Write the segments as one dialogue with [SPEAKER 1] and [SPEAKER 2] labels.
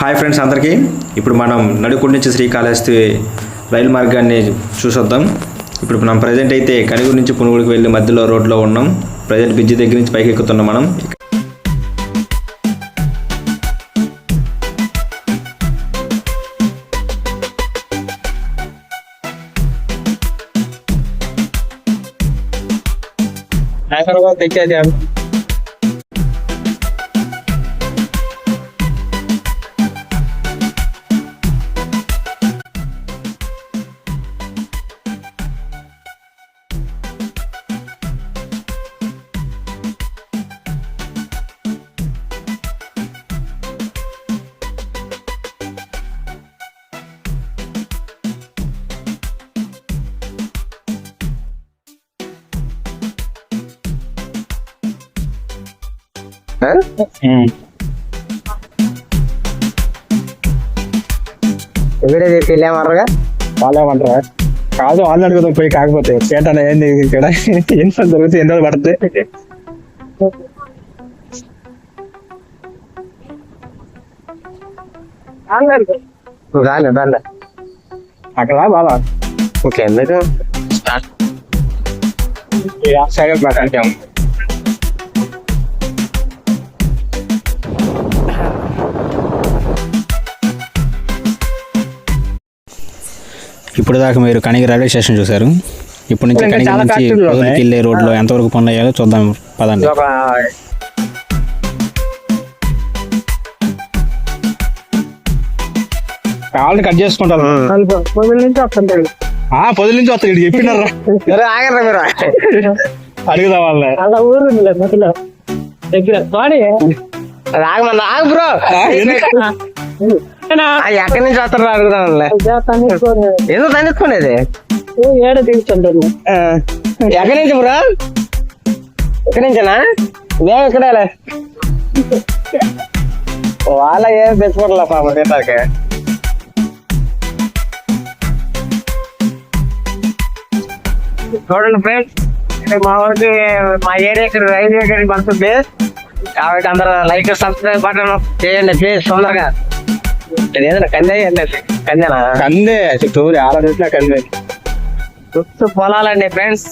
[SPEAKER 1] Hi friends అందరికీ. ఇప్పుడు మనం నడుకుండి నుంచి శ్రీకాళహస్తి రైలు మార్గాన్ని చూసొద్దాం. ఇప్పుడు మనం ప్రజెంట్ అయితే కనిగూరు నుంచి పునుగుడికి వెళ్ళి మధ్యలో రోడ్లో ఉన్నాం. ప్రజెంట్ బ్రిడ్జి దగ్గర నుంచి పైకి ఎక్కుతున్నాం మనం.
[SPEAKER 2] హైదరాబాద్
[SPEAKER 3] వీడియో తీసి వెళ్ళామర్రగా
[SPEAKER 2] వాళ్ళేమంటారా కాదు వాళ్ళు అడుగుదాం పోయి కాకపోతే. ఏంటన్నా ఏంది ఇక్కడ? ఎంత జరుగుతుంది? ఎన్ని రోజులు పడుతుంది?
[SPEAKER 3] రాలే రాలే.
[SPEAKER 2] అక్కడ బాబా
[SPEAKER 3] ఓకే ఎందుకు?
[SPEAKER 2] సైడ్ పెట్టండి
[SPEAKER 1] ఇప్పుడు దాకా మీరు కనిగి రైల్వే స్టేషన్ చూశారు. ఇప్పుడు నుంచి కనిగి
[SPEAKER 2] చాలా
[SPEAKER 1] నుంచి వెళ్ళే రోడ్లో ఎంతవరకు పనులు చూద్దాం పదండి.
[SPEAKER 3] ఒక
[SPEAKER 2] కావాలని కట్ చేసుకుంటారు
[SPEAKER 3] నుంచి వస్తుంటాడు
[SPEAKER 2] ఆ పొద్దు నుంచి వస్తాడు ఇటు చెప్పినారా?
[SPEAKER 3] సరే ఆగరా మీరు.
[SPEAKER 2] అడుగుదాం వాళ్ళని.
[SPEAKER 4] అలా ఊరు మధ్యలో. దగ్గర.
[SPEAKER 3] ఆగమన్నా ఆగు బ్రో? ఎక్కడి నుంచి వస్తారో అడుగుదాం ఏదో తనిచ్చుకునేది
[SPEAKER 4] ఏడ తీసుకుంటాను
[SPEAKER 3] ఎక్కడి నుంచి బ్రో? ఎక్కడి నుంచేనా? మేము ఇక్కడే వాళ్ళ ఏం తెచ్చుకోవట్లే పాప తింటాకే చూడండి ఫ్రెండ్స్ మా ఊరికి మా ఏరియాకి రైల్వే గడి పడుతుంది. కాబట్టి అందరూ లైక్ సబ్స్క్రైబ్ బటన్ చేయండి ప్లీజ్ తొందరగా. ఏదైనా కందే కందేనా?
[SPEAKER 2] కందే చుట్టూ ఆడ చూసినా కందే.
[SPEAKER 3] చుట్టూ పొలాలండి ఫ్రెండ్స్.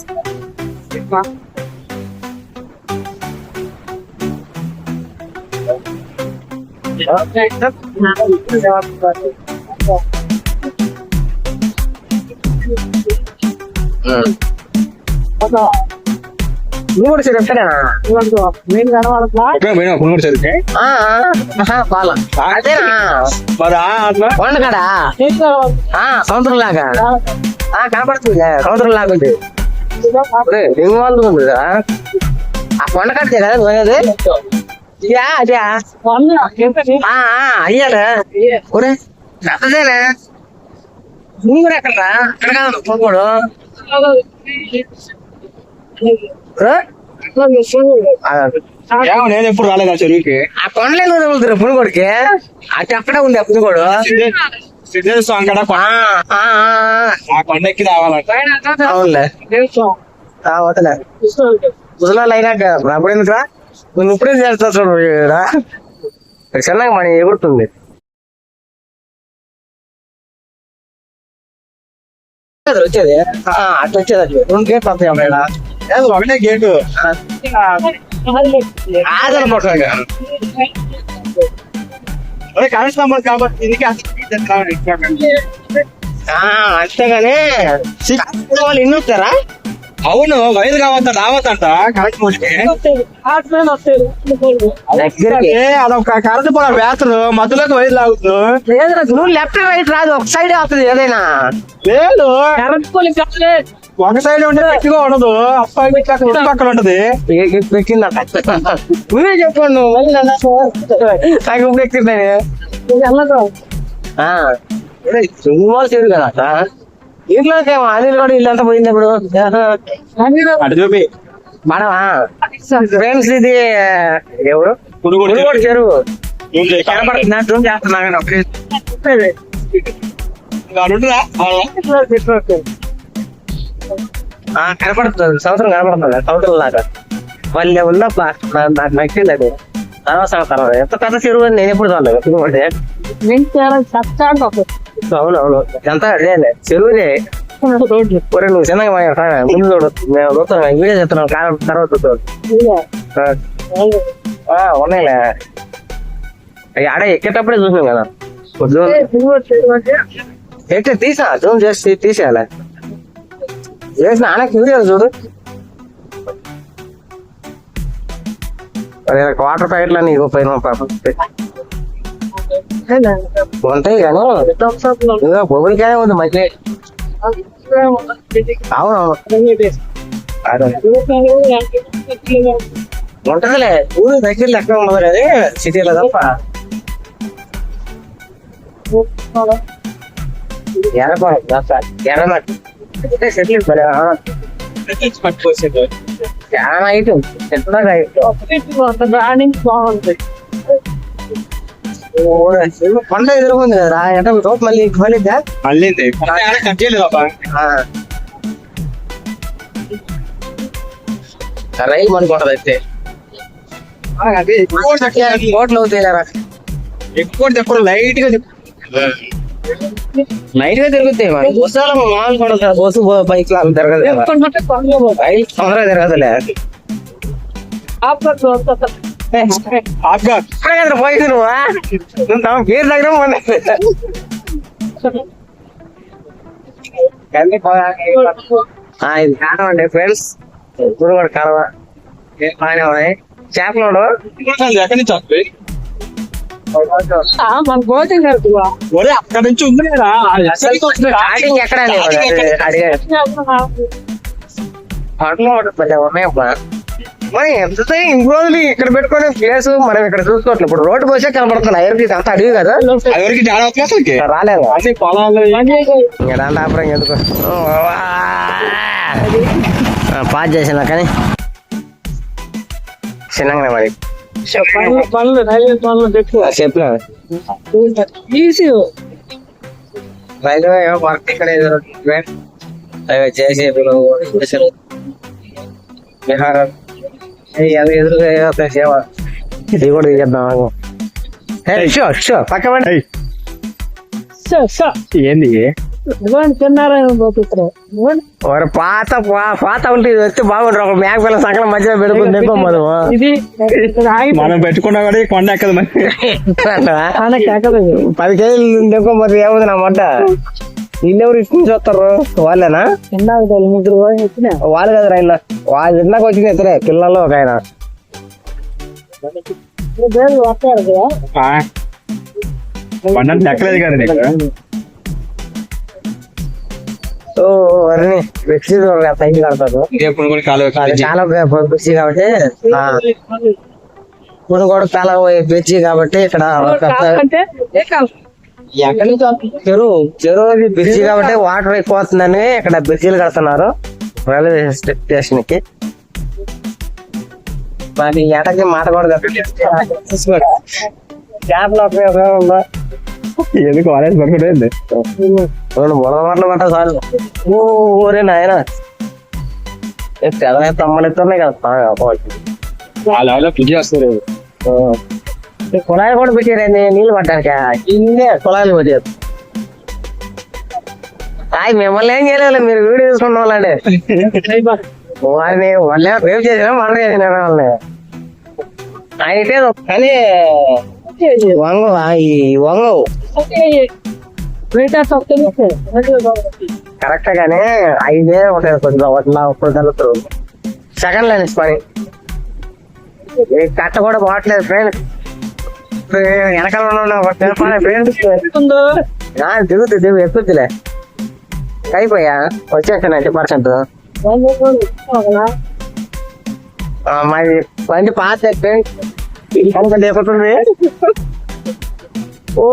[SPEAKER 3] నువ్వు కూడా చెప్తానా
[SPEAKER 4] నేను కనబడట్లా
[SPEAKER 3] సముద్రం లాగా ఆ కనపడుతుంది. సముద్రం లాగా ఉంది రింగ్ వాళ్ళు కొండ కడితే కదా పోయేది అయ్యాడా ఒరే పెద్దదేనా నువ్వు కూడా ఎక్కడ అక్కడ కాదు
[SPEAKER 2] నేను ఎప్పుడు రాలేదు ఆ చెరువుకి?
[SPEAKER 3] ఆ కొండలే నువ్వు తగులుతున్నా పునుగోడికి అటు అక్కడే ఉంది ఆ పునుగోడు
[SPEAKER 2] సిద్ధేశ్వర స్వామి కాడ
[SPEAKER 3] ఆ, ఆ, ఆ,
[SPEAKER 2] ఆ కొండ ఎక్కి రావాలంట
[SPEAKER 3] ఆ. అవునులే. ఆ, వదలే ముసలాళ్ళు అయినాక అప్పుడు ఎందుకురా నువ్వు ఇప్పుడేం చేస్తావు చూడు ఈడ. చిన్నగా మన ఎగురుతుంది. అది వచ్చేది. ఆ, అట్లా వచ్చేది రెండు గేట్లు వస్తాయి
[SPEAKER 2] ఒకటే గేటు
[SPEAKER 3] ఆదరణ పడుతుంది కదా.
[SPEAKER 2] అదే కనీసం కాబట్టి ఇందుకే అసలు
[SPEAKER 3] ఆ, అంతేగాని సిక్స్ వాళ్ళు ఇన్ని వస్తారా
[SPEAKER 2] అవును వైద్యులు కావద్ద రావద్దంట కరెక్ట్
[SPEAKER 3] దగ్గరికి
[SPEAKER 2] అదొక కరెంట్ పొల వేతలు మధ్యలోకి వైద్యులు లాగుతుంది
[SPEAKER 3] లేదురా, నువ్వు లెఫ్ట్ రైట్ రాదు ఒక సైడ్ వస్తుంది ఏదైనా
[SPEAKER 2] లేదు
[SPEAKER 4] కరెంట్ పోలి
[SPEAKER 2] ఒక సైడ్ ఉంటే గట్టిగా ఉండదు. అబ్బాయి పక్కన ఉంటది.
[SPEAKER 3] ఎక్కిందట నువ్వే చెప్పండి నువ్వు. మళ్ళీ ఎక్కిందని నువ్వు వాళ్ళు చేయదు కదా. అనిల్ కూడా ఇల్లు అంతా పోయింది ఇప్పుడు.
[SPEAKER 2] అటు చూపి.
[SPEAKER 3] మనమా? ఫ్రెండ్స్ ఇది ఎవరు?
[SPEAKER 2] పునుగుడు
[SPEAKER 3] మునుగోడు చెరువు. జూమ్ చేస్తున్నా కానీ ఒకే
[SPEAKER 2] అడుగురా
[SPEAKER 3] ఆ, కనపడుతుంది. సంవత్సరం కనపడుతుంది. సంవత్సరం లాగా మళ్ళీ ఉందప్ప నాకు నచ్చింది అది. తర్వాత తర్వాత ఎంత పెద్ద చెరువు నేను ఎప్పుడు చూడలేదు. అవును అవును ఎంత అదేలే ఒరే నువ్వు చిన్నగా మాట్లాడతా ముందు చూడు. మేము చూస్తాం వీడియో చెప్తున్నాం కాలం తర్వాత ఉన్నాయిలే. ఆడ ఎక్కేటప్పుడే చూసాం కదా. జూమ్ ఎక్కి తీసా? జూమ్ చేసి తీసేయాలి? చేసిన ఆడ వీడియో చూడు? వాటర్ ప్యాకెట్లు అని ఇగో పైన పాపం. ఉంటాయి కానీ ఇదిగో పొగుడికాయ ఉంది మంచి అవును ఉంటదిలే ఊరు దగ్గర లెక్క ఉండదు అది సిటీలో తప్ప. ఎర్రపాడు ఎర్రమట్టి. చాలా
[SPEAKER 4] బాగుంది
[SPEAKER 3] కొండ ఎదురుకుంది కదా ఎట రోడ్ మళ్ళీ మళ్ళీ దా?
[SPEAKER 2] మళ్ళీ కట్ చేయలేదు.
[SPEAKER 3] రైలు మనకుంటది అయితే కోట్లు అవుతాయి
[SPEAKER 2] ఎక్కువ
[SPEAKER 3] లైట్గా నైట్గా తిరుగుతాయి మరి బస్సులో మామూలు కూడా బస్సు బైక్ లా తిరగదు తొందరగా తిరగదులే. పోయింది నువ్వు? నువ్వు తమ పేరు దగ్గర ఇది ఫ్రెండ్స్ ఇప్పుడు కూడా ఉన్నాయి. చేపలు
[SPEAKER 2] ఎక్కడి నుంచి వస్తుంది
[SPEAKER 4] మన కడుతువా
[SPEAKER 2] ఒరే అక్కడ నుంచి ఉంది కదా
[SPEAKER 3] స్టార్టింగ్ ఎక్కడ మరి ఎంత ఇన్ని రోజులు ఇక్కడ పెట్టుకునే ప్లేస్ మనం ఇక్కడ చూసుకోవట్లేదు ఇప్పుడు రోడ్డు పోసే కనబడుతుంది ఐరన్ అంత అడివి కదా?
[SPEAKER 2] ఎవరికి
[SPEAKER 3] రాలేదు?
[SPEAKER 2] పొలాలు
[SPEAKER 3] ఎందుకు? పాస్ చేసిన కానీ? చిన్నగానే మరి.
[SPEAKER 4] పనులు పనులు రైల్వే పనులు ఎక్కువ
[SPEAKER 3] చెప్పిన
[SPEAKER 4] ఈజీ
[SPEAKER 3] రైల్వే వర్క్ ఇక్కడ అవి చేసే బిహారం అది ఎదురుగా ఏదో సేవ. ఇది కూడా చేద్దాం షో షో పక్క
[SPEAKER 2] ఏంది
[SPEAKER 4] పోతున్నారు
[SPEAKER 3] ఒక పాత పాత ఉంటే ఇది వస్తే బాగుంటారు ఒక మేక పిల్ల సగం మధ్యలో పెట్టుకుని మనం.
[SPEAKER 4] ఇది ఇక్కడ ఆగి
[SPEAKER 2] మనం పెట్టుకున్నా కూడా ఈ కొండ ఎక్కదు మరి.
[SPEAKER 3] పది కేజీలు మరి ఏముంది నా మొట్ట వీళ్ళెవరు ఇటు నుంచి వస్తారు వాళ్ళేనా?
[SPEAKER 4] వాళ్ళు ముగ్గురు
[SPEAKER 3] వాళ్ళు కదా రైనా వాళ్ళు ఇందాక వచ్చిన ఇద్దరే పిల్లలు ఒక ఆయన.
[SPEAKER 4] వస్తారు కదా?
[SPEAKER 2] ఎక్కలేదు కదా నీకు
[SPEAKER 3] ఓ అరే వ్యక్తి తగ్గి కడతారు చాలా కాబట్టి. ఆ, ఇప్పుడు కూడా చాలా పిచ్చి కాబట్టి ఇక్కడ ఎక్కడి నుంచి? చెరువు. చెరువు బ్రిడ్జి కాబట్టి వాటర్ ఎక్కువ వస్తుందని ఇక్కడ బ్రిడ్జిలు కడుతున్నారు. రైల్వే స్టేషన్కి మరి ఎటకి మాట కూడా ఉపయోగం
[SPEAKER 2] ఎందుకు కాలేజ్ పడుకుంటే
[SPEAKER 3] రెండు బుడద మాటలు పట్ట చాలు. ఊరే నాయన. తెల్ల తమ్మలు ఎత్తున్నాయి కదా.
[SPEAKER 2] వాళ్ళ పిచ్చి వస్తారు
[SPEAKER 3] కుళాయిలు కూడా పెట్టారండి నీళ్ళు పట్టాక ఇన్నే కుళాయిలు పెట్టారు హాయ్ మిమ్మల్ని ఏం చేయలేదు మీరు వీడియో తీసుకున్న వాళ్ళండి. వారిని వాళ్ళే రేపు చేసిన మర్డర్ చేసిన వాళ్ళని. అయితే కానీ వంగ ఈ కరెక్ట్ గానే ఐదే ఉంటాయి కొంచెం అట్లా ఇప్పుడు సెకండ్ లైన్ పని కట్ట కూడా పోవట్లేదు ఫ్రెండ్ వెనకాల ఫ్రెండ్ దిగుతుంది దిగు ఎక్కుద్దిలే అయిపోయా? వచ్చేస్తా నైంటీ పర్సెంట్. మరి బండి పాత కనుక ఎక్కుతుంది ఓ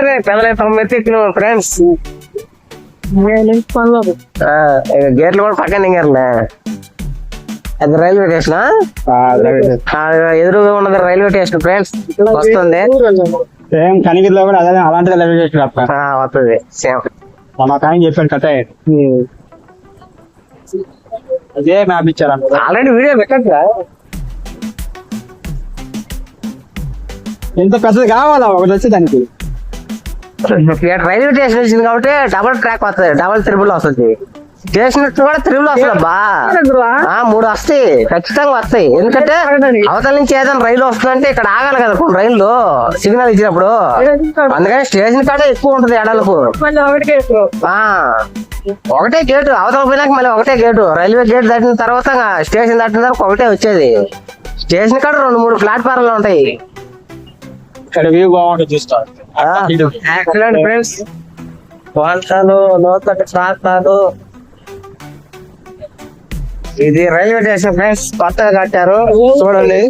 [SPEAKER 3] రే పెద్దలే తొమ్మిది ఫ్రెండ్స్ గేట్లు కూడా పక్కన దిగారులే. అది రైల్వే స్టేషన్ ఎదురుగా ఉన్నది రైల్వే స్టేషన్ ఫ్రెండ్స్ వస్తుంది.
[SPEAKER 2] సేమ్ కనిగిరిలో కూడా అదే చేసాడు అప్ప.
[SPEAKER 3] ఆ, వస్తుంది. సేమ్.
[SPEAKER 2] మా కాయం చెప్పాడు కథ అదే మ్యాప్ ఇచ్చారు
[SPEAKER 3] ఆల్రెడీ వీడియో పెట్టద్దా
[SPEAKER 2] ఎంత పెద్దది కావాలా? ఒకటి వచ్చి దానికి.
[SPEAKER 3] రైల్వే స్టేషన్ వచ్చింది కాబట్టి డబుల్ ట్రాక్ వస్తుంది. డబుల్ త్రిబుల్ వస్తుంది. స్టేషన్ వచ్చి కూడా త్రిబుల్ వస్తుంది బా ఆ మూడు వస్తాయి. ఖచ్చితంగా వస్తాయి. ఎందుకంటే అవతల నుంచి ఏదైనా రైలు వస్తుందంటే ఇక్కడ ఆగాలి కదా కొన్ని రైళ్ళు. సిగ్నల్ ఇచ్చినప్పుడు. అందుకని స్టేషన్ కాడ ఎక్కువ ఉంటది ఎడలకు ఒకటే గేటు అవతల పోయినాక మళ్ళీ ఒకటే గేటు రైల్వే గేట్ దాటిన తర్వాత స్టేషన్ దాటిన తర్వాత ఒకటే వచ్చేది. స్టేషన్ కాడ రెండు మూడు ప్లాట్ఫామ్లు ఉంటాయి.
[SPEAKER 2] ఇక్కడ వ్యూ బాగుంటుంది చూస్తా.
[SPEAKER 3] యాక్సిడెంట్ ఫ్రెండ్స్ ప్రాంతాలు లోతట్టు ప్రాంతాలు. ఇది రైల్వే స్టేషన్ ఫ్రెండ్స్ కొత్తగా కట్టారు. చూడండి.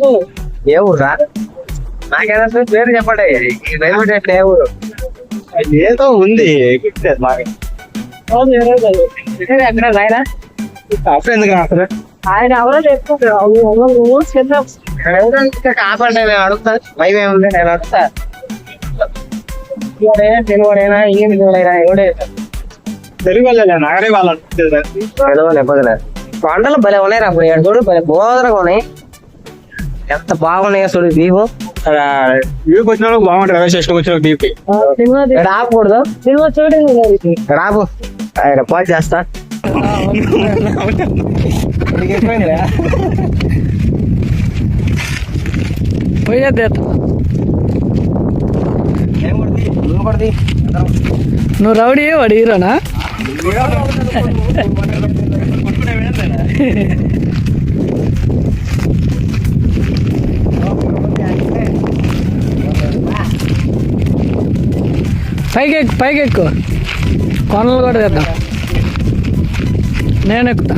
[SPEAKER 3] ఏ ఊరా నాకేదో పేరు చెప్పండి. ఈ రైల్వే స్టేషన్ ఏ ఊరు?
[SPEAKER 2] ఏదో ఉంది అప్పుడు ఎందుకు రాస్తారు
[SPEAKER 4] ఆయన ఎవరో చెప్పుకుంటారు
[SPEAKER 3] నేను అడుగుతా? భయం ఏముంది? నేను అడుగుతా ఎవడే తెలుగుడైనా ఇంగ్లీష్ తెలుగుడైనా ఎవడే?
[SPEAKER 2] తెలుగు వాళ్ళే నాగరే
[SPEAKER 3] కొండలు భలే ఉన్నాయి రా ఇప్పుడు చూడు భలే బోదరగా ఉన్నాయి. ఎంత బాగున్నాయి చూడు దీపు
[SPEAKER 2] వ్యూకి వచ్చిన బాగుంటుంది రైల్వే స్టేషన్ వచ్చిన
[SPEAKER 4] సినిమా చూడండి
[SPEAKER 3] చేస్తా.
[SPEAKER 4] పోయేది ఎట్లా? నువ్వు రౌడీ వాడు హీరోనా పైకి ఎక్కు పైకి ఎక్కు కొనలు కూడా తెద్దాం నేను ఎక్కుతా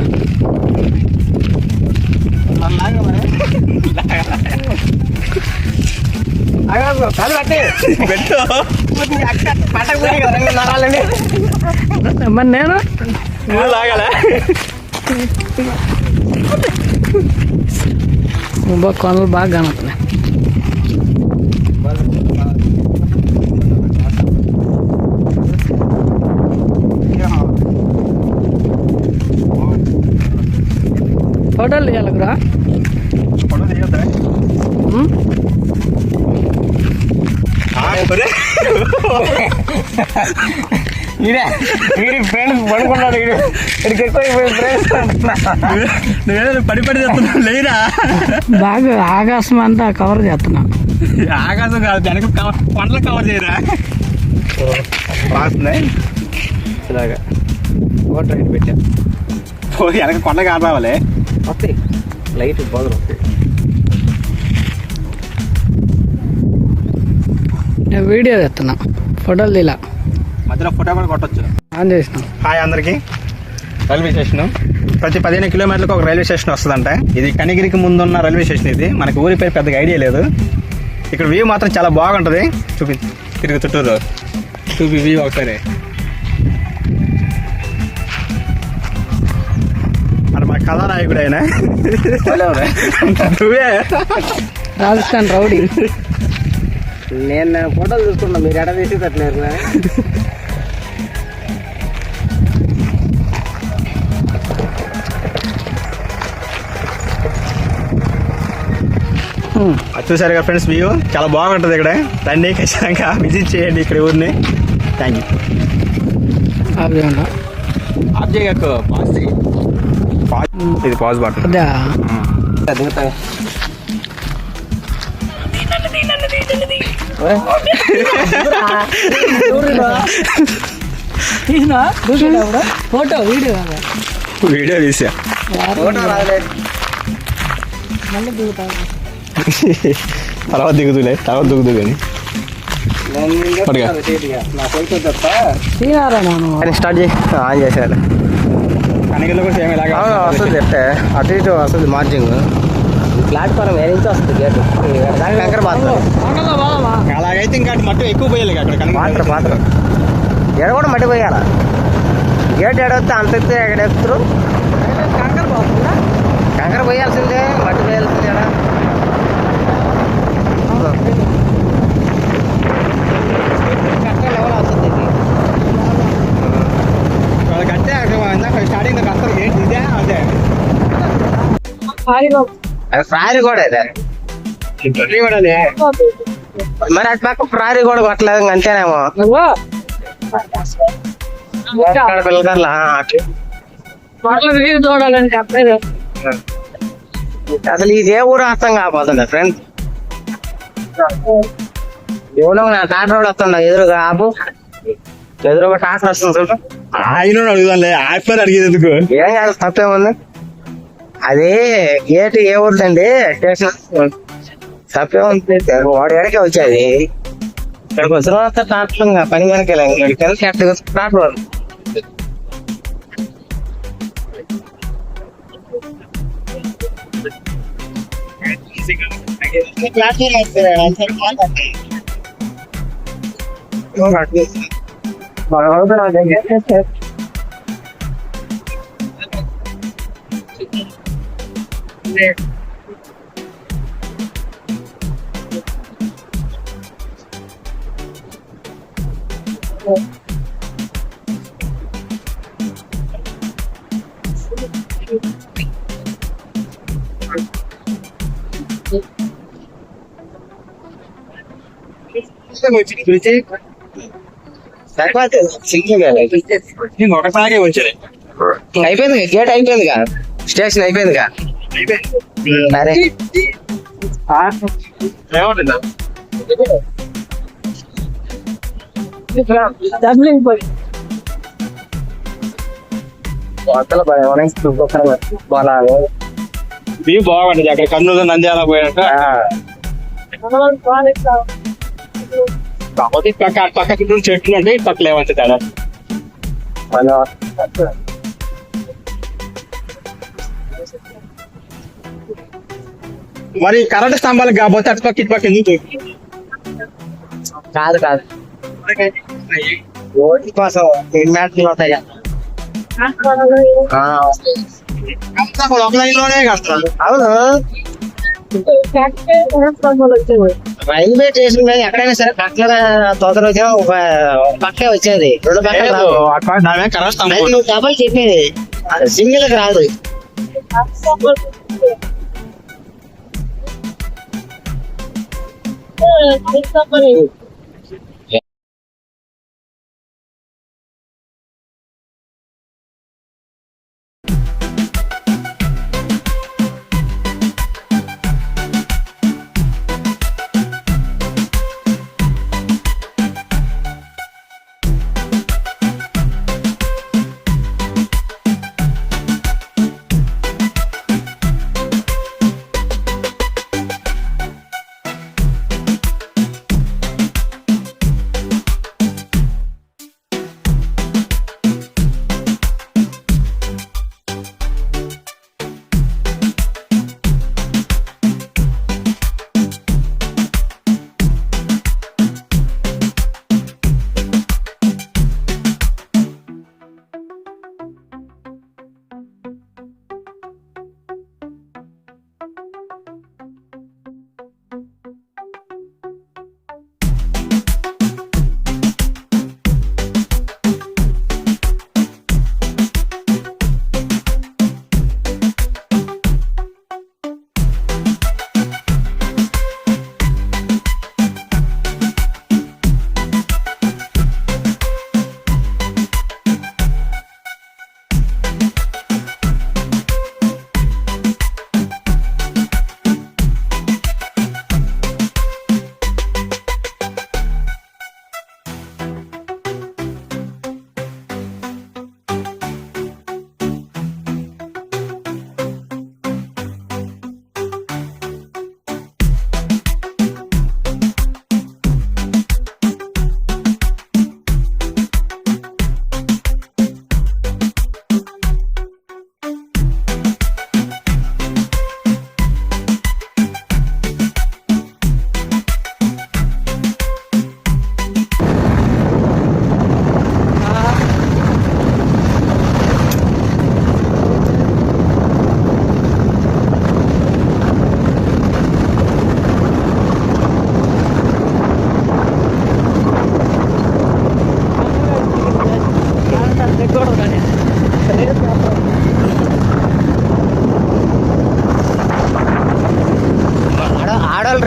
[SPEAKER 4] మరి నేను బా కొనలు బాగా కనపడుతున్నాయి ఫోటోలు తీయాలకురా
[SPEAKER 3] ఫ్రెండ్స్ పడుకున్నాడు ఇక్కడికి ఎక్కువ ఫ్రెండ్స్
[SPEAKER 2] నువ్వేదో పడి పడి చెప్తున్నావు లేరా
[SPEAKER 4] బాగా ఆకాశం అంతా కవర్ చేస్తున్నా
[SPEAKER 2] ఆకాశం కాదు వెనక కొండలు కవర్ చేయరా. రాస్తున్నాయి ఇలాగా ఓటర్ రైట్ పెట్టా. వెనక కొండ కావాలి
[SPEAKER 3] వస్తాయి. లైట్ బదులు వస్తాయి
[SPEAKER 4] నేను వీడియో తెస్తున్నా. ఫోటోలు తీలా.
[SPEAKER 2] మధ్యలో ఫోటో కూడా కొట్టొచ్చు.
[SPEAKER 4] ఆన్ చేసినాం.
[SPEAKER 2] హాయ్ అందరికి. Railway station. ప్రతి పదిహేను కిలోమీటర్లకు ఒక రైల్వే స్టేషన్ వస్తుందంట ఇది కనిగిరికి ముందున్న రైల్వే స్టేషన్ ఇది. మనకి ఊరి పేరు పెద్దగా ఐడియా లేదు. ఇక్కడ వ్యూ మాత్రం చాలా బాగుంటుంది. చూపి తిరిగి చుట్టూరు. చూపి వ్యూ ఒకసారి. మరి మా కథానాయకుడు ఆయన నువ్వే.
[SPEAKER 4] రాజస్థాన్ రౌడీ.
[SPEAKER 3] నేను నేను ఫోటోలు చూసుకున్నా మీరు ఎడ తీసి పెట్టలేరు
[SPEAKER 2] అది చూసారు కదా ఫ్రెండ్స్ వ్యూ? చాలా బాగుంటుంది ఇక్కడ. రండి ఖచ్చితంగా విజిట్ చేయండి ఇక్కడ ఊరిని. థ్యాంక్ యూ చేయకు పాజ్ ఇది పాజ్ బటన్
[SPEAKER 4] ఫోటో వీడియో కాదా
[SPEAKER 2] వీడియో తీసా
[SPEAKER 3] ఫోటో రాలేదు
[SPEAKER 4] మళ్ళీ దిగుతా
[SPEAKER 2] తర్వాత దిగుతులే తర్వాత దిగుతు కానీ పట్టుగా.
[SPEAKER 3] నా ఫోటో తప్ప
[SPEAKER 4] తీనారా నాను
[SPEAKER 3] స్టార్ట్ చేయి ఆన్ చేశారు
[SPEAKER 2] కనిగిల్లో కూడా సేమ్ ఇలాగా
[SPEAKER 3] అవును వస్తుంది చెప్తే అటు ఇటు వస్తుంది మార్జింగ్ ప్లాట్ఫారం ఏ నుంచి వస్తుంది గేట్. కంకర పాత్ర
[SPEAKER 2] అలాగైతే ఇంకా మట్టు ఎక్కువ పోయాలి అక్కడ
[SPEAKER 3] పాత్ర పాత్ర ఎడ కూడా మట్టి పోయాల? గేట్ ఎడొస్తే అంత ఎత్తే ఎక్కడ ఎత్తురు? కంకర పోయాల్సిందే మట్టి పోయాల్సిందే
[SPEAKER 2] స్టార్టింగ్ అసలు ఏంటి ఇదే? అదే.
[SPEAKER 3] అది ఫ్రాయర్ కూడా ఇదే.
[SPEAKER 2] కూడా అదే
[SPEAKER 3] మరి అటు పక్క ప్రారీ కూడా కొట్టలేదు అంతేనేమో. పిల్లకర్లా
[SPEAKER 4] చూడాలని చెప్పలేదు.
[SPEAKER 3] అసలు ఇది ఏ ఊరు అర్థం కాకపోతుంది ఫ్రెండ్ ఎవరో నా టాటర్ రోడ్ వస్తుండ ఎదురుగా ఆపు. ఎదురుగా టాటర్ వస్తుంది చూడు.
[SPEAKER 2] ఆయన అడుగుదాంలే ఆపినారు అడిగేది ఎందుకు?
[SPEAKER 3] ఏం కాదు తప్పేముంది? అది గేట్ ఏ ఊరుదండి స్టేషన్ తప్పే ఉంది వాడు ఎడకే వచ్చేది? ఇక్కడికి వచ్చిన తర్వాత టాటర్ ఇంకా పని వెనకాల ఇక్కడికి వెళ్ళి టాటర్ రోడ్ Thank you.
[SPEAKER 2] ఒకసారి వచ్చారు
[SPEAKER 3] అయిపోయింది గేట్ అయిపోయిందిగా స్టేషన్ అయిపోయిందిగా సరే
[SPEAKER 4] డబ్లింగ్ పోయి
[SPEAKER 3] కొత్తలో బలాలు
[SPEAKER 2] వ్యూ బాగుంటది అక్కడ కర్నూలు నంద్యాల పోయినట్టు కాకపోతే పక్క అటు పక్క చుట్టూ చెట్లు అంటే ఇటు పక్క లేవంటే తేడా మరి కరెంట్ స్తంభాలకు కాకపోతే అటు పక్క ఇటు పక్క ఎందుకు?
[SPEAKER 3] కాదు కాదు. ఓటి కోసం మ్యాచ్లు
[SPEAKER 2] లైన్
[SPEAKER 3] అవును? రైల్వే స్టేషన్ మీద ఎక్కడైనా సరే పక్కన తొందర ఒక పక్కే వచ్చేది. రెండు అది నువ్వు డబల్ చెప్పేది. సింగిల్ రాదు ఆడ-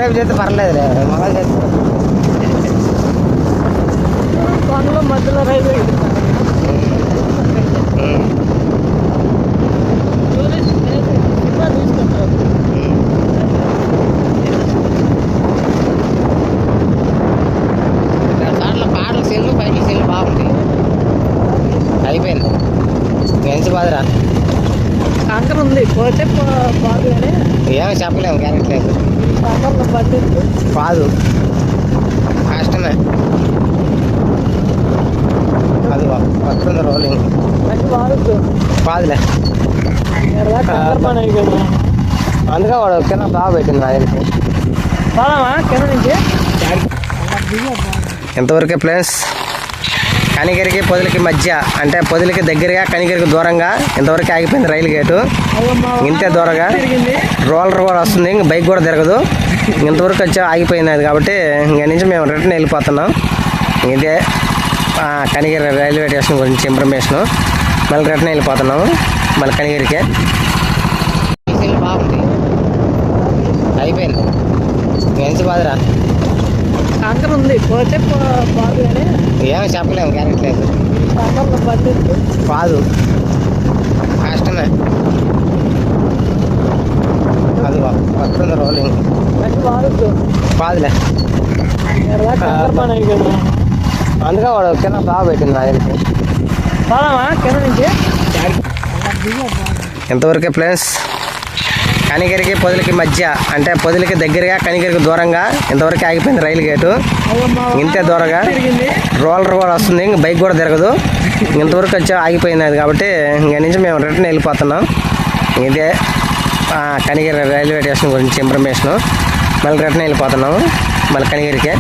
[SPEAKER 3] డ్రైవ్ చేస్తే పర్లేదులే మగ చేస్తే కొండల మధ్యలో బాగుంటాయి. అయిపోయింది. ఫ్రెండ్స్ బాధరా?
[SPEAKER 4] ఉంది. పోతే పోదు కానీ
[SPEAKER 3] ఏమో చెప్పలేము గ్యారెంటీ లేదు. కాదు కష్టమే. అది వస్తుంది రోలింగ్
[SPEAKER 4] వాడద్దు.
[SPEAKER 3] కాదులే అందుకే వాడు కింద బాగా పెట్టింది
[SPEAKER 4] పోదామా? కింద నుంచి?
[SPEAKER 3] ఎంతవరకే ప్లేస్ కనిగిరికి పొదులకి మధ్య అంటే పొదులకి దగ్గరగా కనిగిరికి దూరంగా ఇంతవరకు ఆగిపోయింది రైలు గేటు. ఇంతే దూరంగా. రోలర్ కూడా వస్తుంది ఇంక బైక్ కూడా తిరగదు. ఇంతవరకు వచ్చి ఆగిపోయింది అది కాబట్టి ఇంక నుంచి మేము రిటర్న్ వెళ్ళిపోతున్నాం. ఇదే కనిగిరి రైల్వే స్టేషన్ గురించి ఇన్ఫర్మేషను. మళ్ళీ రిటర్న్ వెళ్ళిపోతున్నాము మళ్ళీ కనిగిరికే. బాగుంది అయిపోయింది ఎంత బాధరా?
[SPEAKER 4] ఉంది పోతే పో- పోదు కానీ
[SPEAKER 3] ఏమో చెప్పలేము గ్యారెంటీ లేదు
[SPEAKER 4] సమ్మర్లో పద్ధతి
[SPEAKER 3] కాదు కష్టమే అది వస్తుంది రోలింగ్
[SPEAKER 4] మంచి వాడద్దు
[SPEAKER 3] కాదులే
[SPEAKER 4] పని అయిపోయింది
[SPEAKER 3] అందుకే వాడు కింద బాగా పెట్టింది నా దగ్గరికి
[SPEAKER 4] పోదామా కింద నుంచి
[SPEAKER 3] ఎంతవరకే ప్లేస్ కనిగిరికి పొదులకి మధ్య అంటే పొదులకి దగ్గరగా కనిగిరికి దూరంగా ఇంతవరకు ఆగిపోయింది రైలు గేటు. ఇంతే దూరంగా. రోలర్ కూడా వస్తుంది ఇంక బైక్ కూడా తిరగదు. ఇంతవరకు వచ్చి ఆగిపోయింది అది కాబట్టి ఇంక నుంచి మేము రిటర్న్ వెళ్ళిపోతున్నాం. ఇదే కనిగిరి రైల్వే స్టేషన్ గురించి ఇన్ఫర్మేషను మళ్ళీ రిటర్న్ వెళ్ళిపోతున్నాము మళ్ళీ కనిగిరికే.